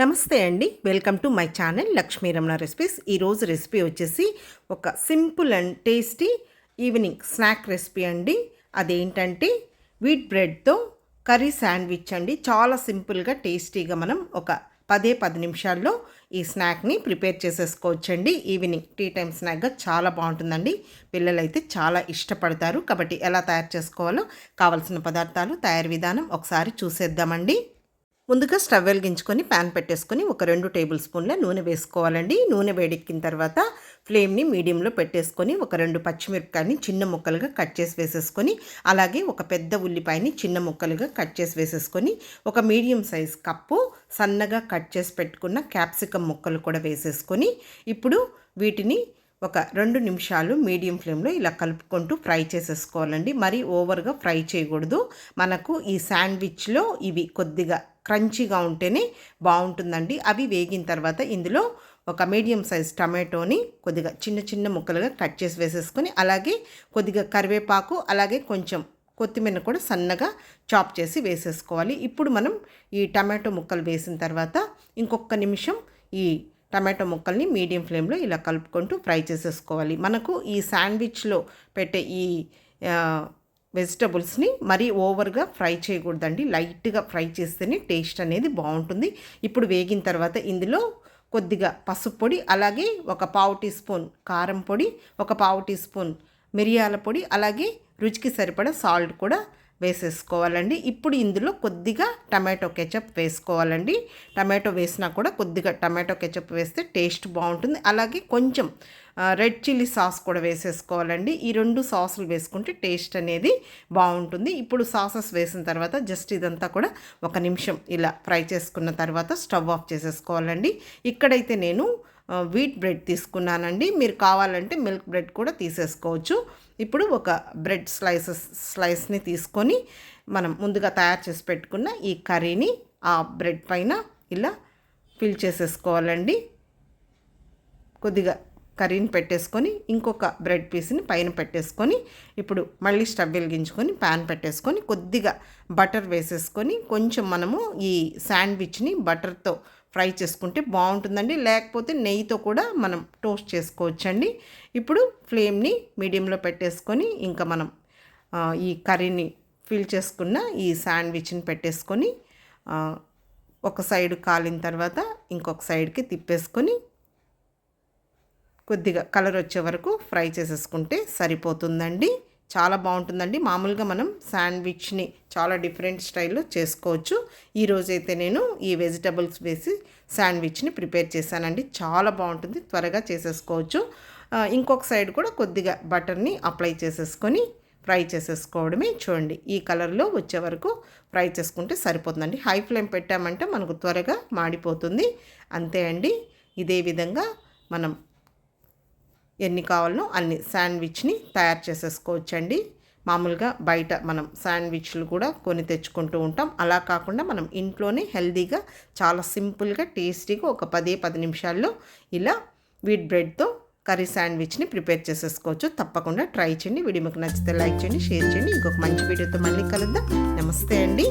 నమస్తే అండి. Welcome to my channel Lakshmi Ramana recipes ఈరోజు రెసిపీ వచ్చేసి ఒక simple and tasty evening snack recipe అండి. అదేంటంటే వీట్ బ్రెడ్తో కర్రీ శాండ్విచ్ అండి. చాలా సింపుల్గా టేస్టీగా మనం ఒక పదే పది నిమిషాల్లో ఈ స్నాక్ని ప్రిపేర్ చేసేసుకోవచ్చండి. ఈవినింగ్ టీ టైం స్నాక్గా చాలా బాగుంటుందండి. పిల్లలైతే చాలా ఇష్టపడతారు. కాబట్టి ఎలా తయారు చేసుకోవాలో కావలసిన పదార్థాలు తయారు విధానం ఒకసారి చూసేద్దామండి. ముందుగా స్టవ్ వెలిగించుకొని ప్యాన్ పెట్టేసుకొని ఒక రెండు టేబుల్ స్పూన్ల నూనె వేసుకోవాలండి. నూనె వేడెక్కిన తర్వాత ఫ్లేమ్ని మీడియంలో పెట్టేసుకొని ఒక రెండు పచ్చిమిరపకాయని చిన్న ముక్కలుగా కట్ చేసి వేసేసుకొని అలాగే ఒక పెద్ద ఉల్లిపాయని చిన్న ముక్కలుగా కట్ చేసి వేసేసుకొని ఒక మీడియం సైజ్ కప్పు సన్నగా కట్ చేసి పెట్టుకున్న క్యాప్సికమ్ ముక్కలు కూడా వేసేసుకొని ఇప్పుడు వీటిని ఒక రెండు నిమిషాలు మీడియం ఫ్లేమ్లో ఇలా కలుపుకుంటూ ఫ్రై చేసేసుకోవాలండి. మరి ఓవర్గా ఫ్రై చేయకూడదు. మనకు ఈ శాండ్విచ్లో ఇవి కొద్దిగా క్రంచీగా ఉంటేనే బాగుంటుందండి. అవి వేగిన తర్వాత ఇందులో ఒక మీడియం సైజ్ టమాటోని కొద్దిగా చిన్న చిన్న ముక్కలుగా కట్ చేసి వేసేసుకొని అలాగే కొద్దిగా కరివేపాకు అలాగే కొంచెం కొత్తిమీర కూడా సన్నగా చాప్ చేసి వేసేసుకోవాలి. ఇప్పుడు మనం ఈ టమాటో ముక్కలు వేసిన తర్వాత ఇంకొక నిమిషం ఈ టమాటో ముక్కల్ని మీడియం ఫ్లేమ్లో ఇలా కలుపుకుంటూ ఫ్రై చేసేసుకోవాలి. మనకు ఈ శాండ్విచ్లో పెట్టే ఈ వెజిటబుల్స్ని మరీ ఓవర్గా ఫ్రై చేయకూడదండి. లైట్గా ఫ్రై చేస్తేనే టేస్ట్ అనేది బాగుంటుంది. ఇప్పుడు వేగిన తర్వాత ఇందులో కొద్దిగా పసుపు పొడి అలాగే ఒక పావు టీ స్పూన్ కారం పొడి ఒక పావు టీ స్పూన్ మిరియాల పొడి అలాగే రుచికి సరిపడా సాల్ట్ కూడా వేసేసుకోవాలండి. ఇప్పుడు ఇందులో కొద్దిగా టమాటో కెచప్ వేసుకోవాలండి. టమాటో వేసినా కూడా కొద్దిగా టమాటో కెచప్ వేస్తే టేస్ట్ బాగుంటుంది. అలాగే కొంచెం రెడ్ చిల్లీ సాస్ కూడా వేసేసుకోవాలండి. ఈ రెండు సాసులు వేసుకుంటే టేస్ట్ అనేది బాగుంటుంది. ఇప్పుడు సాసెస్ వేసిన తర్వాత జస్ట్ ఇదంతా కూడా ఒక నిమిషం ఇలా ఫ్రై చేసుకున్న తర్వాత స్టవ్ ఆఫ్ చేసేసుకోవాలండి. ఇక్కడైతే నేను వీట్ బ్రెడ్ తీసుకున్నానండి. మీరు కావాలంటే మిల్క్ బ్రెడ్ కూడా తీసేసుకోవచ్చు. ఇప్పుడు ఒక బ్రెడ్ స్లైసెస్ స్లైస్ని తీసుకొని మనం ముందుగా తయారు చేసి పెట్టుకున్న ఈ కర్రీని ఆ బ్రెడ్ పైన ఇలా ఫిల్ చేసేసుకోవాలండి. కొద్దిగా కర్రీని పెట్టేసుకొని ఇంకొక బ్రెడ్ పీస్ని పైన పెట్టేసుకొని ఇప్పుడు మళ్ళీ స్టవ్ వెలిగించుకొని ప్యాన్ పెట్టేసుకొని కొద్దిగా బటర్ వేసేసుకొని కొంచెం మనము ఈ శాండ్విచ్ని బటర్తో ఫ్రై చేసుకుంటే బాగుంటుందండి. లేకపోతే నెయ్యితో కూడా మనం టోస్ట్ చేసుకోవచ్చండి. ఇప్పుడు ఫ్లేమ్ని మీడియంలో పెట్టేసుకొని ఇంకా మనం ఈ కర్రీని ఫిల్ చేసుకున్న ఈ శాండ్విచ్ని పెట్టేసుకొని ఒక సైడ్ కాలిన తర్వాత ఇంకొక సైడ్కి తిప్పేసుకొని కొద్దిగా కలర్ వచ్చే వరకు ఫ్రై చేసేసుకుంటే సరిపోతుందండి. చాలా బాగుంటుందండి. మామూలుగా మనం శాండ్విచ్ని చాలా డిఫరెంట్ స్టైల్లో చేసుకోవచ్చు. ఈరోజైతే నేను ఈ వెజిటబుల్స్ వేసి శాండ్విచ్ని ప్రిపేర్ చేశానండి. చాలా బాగుంటుంది. త్వరగా చేసేసుకోవచ్చు. ఇంకొక సైడ్ కూడా కొద్దిగా బటర్ని అప్లై చేసేసుకొని ఫ్రై చేసేసుకోవడమే చూడండి. ఈ కలర్లో వచ్చే వరకు ఫ్రై చేసుకుంటే సరిపోతుందండి. హై ఫ్లేమ్ పెట్టామంటే మనకు త్వరగా మాడిపోతుంది. అంతే అండి. ఇదే విధంగా మనం ఎన్ని కావాలనో అన్ని శాండ్విచ్ని తయారు చేసేసుకోవచ్చండి. మామూలుగా బయట మనం శాండ్విచ్లు కూడా కొని తెచ్చుకుంటూ ఉంటాం. అలా కాకుండా మనం ఇంట్లోనే హెల్తీగా చాలా సింపుల్గా టేస్టీగా ఒక పదే పది నిమిషాల్లో ఇలా వీట్ బ్రెడ్తో కర్రీ శాండ్విచ్ని ప్రిపేర్ చేసేసుకోవచ్చు. తప్పకుండా ట్రై చేయండి. వీడియో మీకు నచ్చితే లైక్ చేయండి షేర్ చేయండి. ఇంకొక మంచి వీడియోతో మళ్ళీ కలుద్దాం. నమస్తే అండి.